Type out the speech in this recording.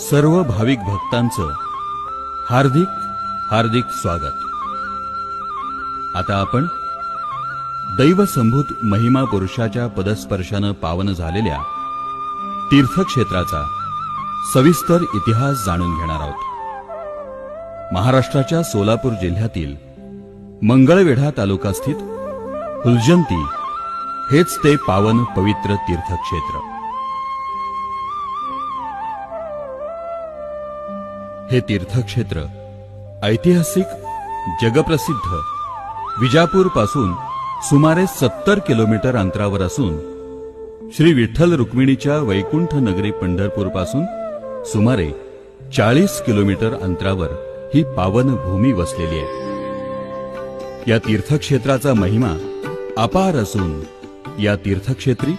सर्व भाविक भक्तांचं हार्दिक हार्दिक स्वागत. आता आपण दैवसंभूत महिमा पुरुषाच्या पदस्पर्शानं पावन झालेल्या तीर्थक्षेत्राचा सविस्तर इतिहास जाणून घेणार आहोत. महाराष्ट्राच्या सोलापूर जिल्ह्यातील मंगळवेढा तालुका स्थित हुलजंती हेच ते पावन पवित्र तीर्थक्षेत्र. हे तीर्थक्षेत्र ऐतिहासिक जगप्रसिद्ध विजापूरपासून सुमारे सत्तर किलोमीटर अंतरावर असून श्री विठ्ठल रुक्मिणीच्या वैकुंठ नगरी पंढरपूरपासून सुमारे चाळीस किलोमीटर अंतरावर ही पावन भूमी वसलेली आहे. या तीर्थक्षेत्राचा महिमा अपार असून या तीर्थक्षेत्री